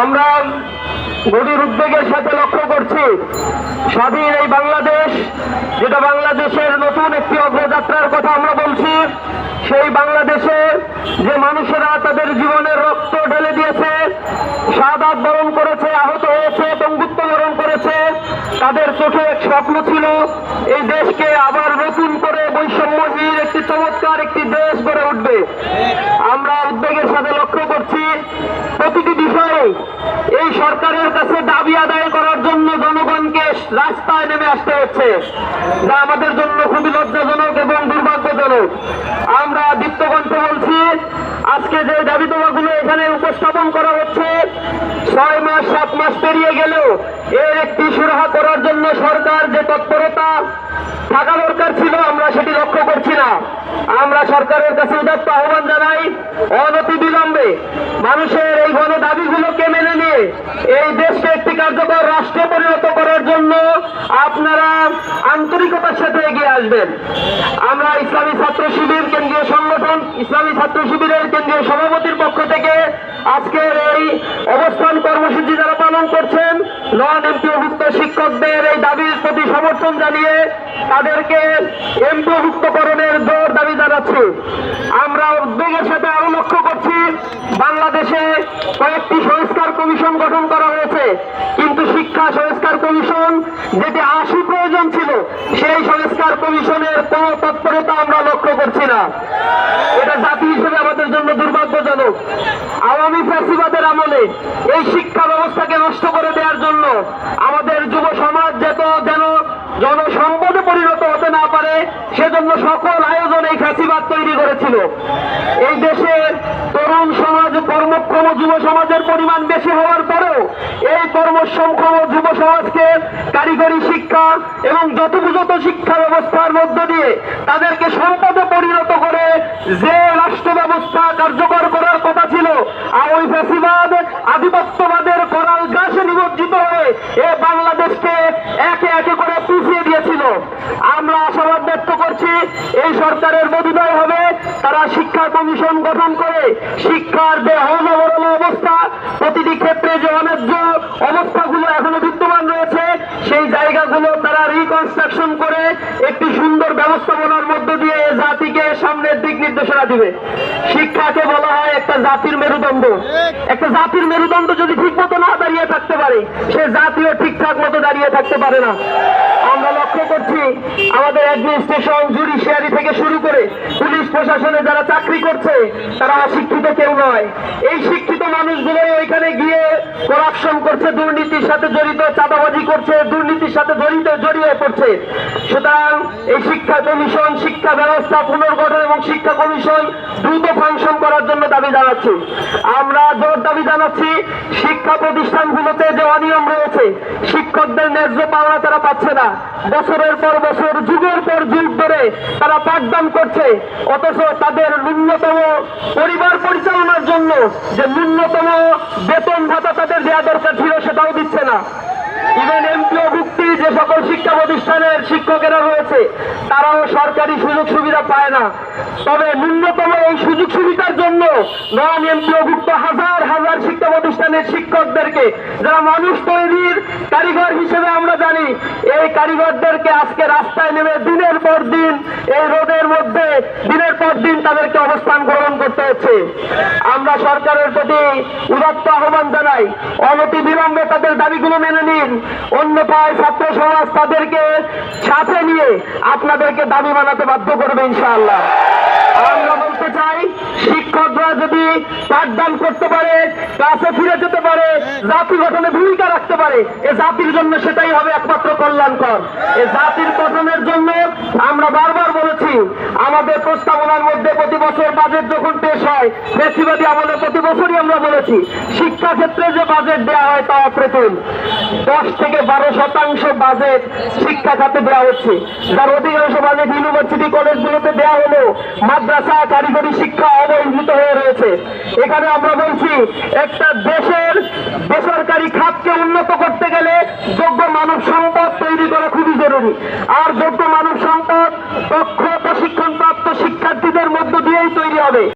আমরা গভীর উদ্বেগের সাথে লক্ষ্য করছি, স্বাধীন এই বাংলাদেশ, যেটা বাংলাদেশের নতুন একটি অগ্রযাত্রার কথা আমরা বলছি, সেই বাংলাদেশে যে মানুষেরা তাদের জীবনের রক্ত ঢেলে দিয়েছে শাহাদ বরণ করেছে, আহত হয়েছে বন্ধুত্ব বরণ করেছে, তাদের চোখে এক স্বপ্ন ছিল, এই দেশকে আবার নতুন করে বৈষম্যহীন একটি চমৎকার একটি দেশ গড়ে উঠবে। আমরা উদ্বেগের সাথে বিষয়ে এই সরকারের কাছে দাবি আদায় করার জন্য জনগণকে রাস্তায় নেমে আসতে হচ্ছে, যা আমাদের জন্য খুবই লজ্জাজনক এবং দুর্ভাগ্যজনক। আমরা দীপ্তকণ্ঠে বলছি আজকে যে দাবি দাবাগুলো এখানে উপস্থাপন করা হচ্ছে, ছয় মাস, সাত মাস পেরিয়ে গেলেও এর একটি সুরাহা করার জন্য সরকার যে তৎপরতা থাকা দরকার ছিল, আমরা সেটি লক্ষ্য করছি না। আমরা সরকারের কাছে উদাত্ত আহ্বান জানাই, অনতি বিলম্বে মানুষের এই গণ দাবিগুলোকে মেনে নিয়ে এই দেশকে একটি কার্যকর রাষ্ট্রে পরিণত করার জন্য আপনারা আন্তরিকতার সাথে এগিয়ে আসবেন। আমরা ইসলামী ছাত্র শিবির কেন্দ্রীয় সংগঠন, ইসলামী ছাত্র শিবিরের কেন্দ্রীয় সভাপতির পক্ষ থেকে আজকের এই অবস্থান কর্মসূচি যারা পালন করছেন নন এমপিওভুক্ত শিক্ষকদের এই দাবির প্রতি সমর্থন জানিয়ে তাদেরকে এমপিওভুক্তকরণের জোর দাবি জানাচ্ছি আমরা উদ্বেগের সাথে আরও লক্ষ্য করছি বাংলাদেশে কয়েকটি সংস্কার কমিশন গঠন করা হয়েছে। কিন্তু শিক্ষা সংস্কার কমিশন যেটি আশু প্রয়োজন ছিল, সেই সংস্কার কমিশনের কোন তৎপরতা আমরা লক্ষ্য করছি না। এটা জাতি হিসেবে আমাদের জন্য দুর্ভাগ্যজনক। আওয়ামী ফ্যাসিবাদের আমলে এই শিক্ষা ব্যবস্থাকে নষ্ট করে দেওয়ার জন্য আমাদের যুব সমাজ যেত যেন জনসম্পদে পরিণত হতে না পারে, সেজন্য সকল আয়োজন এই ফ্যাসিবাদ তৈরি করেছিল। এই দেশের তরুণ কর্মক্ষম যুব সমাজের পরিমাণ বেশি হওয়ার পরেও এই কর্মসক্ষম যুব সমাজকে কারিগরি শিক্ষা এবং যথোপযুক্ত শিক্ষা ব্যবস্থার মধ্য দিয়ে তাদেরকে সম্পদে পরিণত করে যে রাষ্ট্র ব্যবস্থা কার্যকর করার কথা ছিল আর ওই ফ্যাসিবাদ, আধিপত্যবাদের করাল গাছে নিমজ্জিত হয়ে এ বাংলাদেশকে একে একে করে পিছিয়ে আমরা আশাবাদ ব্যক্ত করছি এই সরকারের বোধোদয় হবে, তারা শিক্ষা কমিশন গঠন করে শিক্ষার যে অনবরণ অবস্থা, প্রতিটি ক্ষেত্রে যে অন্যায্য অবস্থাগুলো এখনও বিদ্যমান রয়েছে, সেই জায়গাগুলো তারা রিকনস্ট্রাকশন করে একটি সুন্দর ব্যবস্থাপনার মধ্য দিয়ে এ সামনের দিক নির্দেশনা দিবে। শিক্ষাকে বলা হয় একটা জাতির মেরুদণ্ড। একটা জাতির মেরুদণ্ড যদি ঠিক মতো না দাঁড়িয়ে থাকতে পারে, সে জাতিও ঠিকঠাক মতো দাঁড়িয়ে থাকতে পারে না। আমরা লক্ষ্য করছি, আমাদের অ্যাডমিনিস্ট্রেশন জুডিশিয়ারি থেকে শুরু করে পুলিশ প্রশাসনে যারা চাকরি করছে, তারা অশিক্ষিত কেউ নয়। এই শিক্ষিত মানুষগুলোই ওইখানে গিয়ে করাপশন করছে, দুর্নীতির সাথে জড়িত, চাঁদাবাজি করছে, দুর্নীতির সাথে জড়িত, জড়িয়ে পড়ছে। সুতরাং এই শিক্ষা কমিশন, শিক্ষা ব্যবস্থা পুনর্গঠন এবং শিক্ষা কমিশন দ্রুত ফাংশন করার জন্য দাবি জানাচ্ছি। আমরা জোর দাবি জানাচ্ছি, শিক্ষা প্রতিষ্ঠানগুলোতে যে অনিয়ম রয়েছে, শিক্ষকদের ন্যায্য পাওনা তারা পাচ্ছে না। বছরের পর বছর, যুগের পর যুগ ধরে তারা পাঠদান করছে। অথচ তাদের ন্যূনতম পরিবার পরিচালনার জন্য যে ন্যূনতম বেতন ভাতা তাদের দেওয়া দরকার ছিল, সেটাও দিচ্ছে না। সকল শিক্ষা প্রতিষ্ঠানের শিক্ষকেরা রয়েছে, তারাও সরকারি সুযোগ সুবিধা পায় না। তবে ন্যূনতম এই সুযোগ সুবিধার জন্য নন এমপিও ভুক্ত হাজার হাজার শিক্ষা প্রতিষ্ঠানের শিক্ষকদেরকে, যারা মানুষ তৈরির কারিগর হিসেবে আমরা জানি, এই কারিগরদেরকে আজকে রাস্তায় নেমে দিনের পর দিন এই রোদের মধ্যে দিনের পর দিন তাদেরকে অবস্থান গ্রহণ করতে হচ্ছে। আমরা সরকারের প্রতি উদাত্ত আহ্বান জানাই, অনতি বিলম্বে তাদের দাবিগুলো মেনে নিন। অন্যথায় ছাত্র সমাজ তাদেরকে সাথে নিয়ে আপনাদেরকে দাবি বানাতে বাধ্য করবে ইনশাআল্লাহ। আমরা বলতে চাই, শিক্ষকরা যদি পাঠদান করতে পারে, ক্লাসে ফিরে যেতে পারে, জাতি গঠনে ভূমিকা রাখতে পারে, এ জাতির জন্য সেটাই হবে একমাত্র কল্যাণকর। এ জাতির গঠনের জন্য আমরা বারবার বলেছি, আমাদের প্রস্তাবনার মধ্যে প্রতি বছর বাজেট যখন পেশ হয় বেশিবাদী আমলে প্রতি বছরই আমরা বলেছি শিক্ষা ক্ষেত্রে যে বাজেট দেওয়া হয় তা অপ্রতুল। দশ থেকে বারো শতাংশ বাজেট শিক্ষা খাতে দেওয়া হচ্ছে। যার অধিকাংশ বাজেট ইউনিভার্সিটি কলেজগুলোতে দেওয়া হলেও মাদ্রাসা, কারিগরি শিক্ষা অবহেলিত হয়ে রয়েছে। এখানে আমরা বলছি, একটা দেশের বেসরকারি খাতকে উন্নত করতে গেলে যোগ্য মানব সম্পদ তৈরি করা খুবই জরুরি। আর যোগ্য মানব সম্পদ প্রশিক্ষণপ্রাপ্ত শিক্ষার্থীদের মধ্য দিয়েই তৈরি হবে।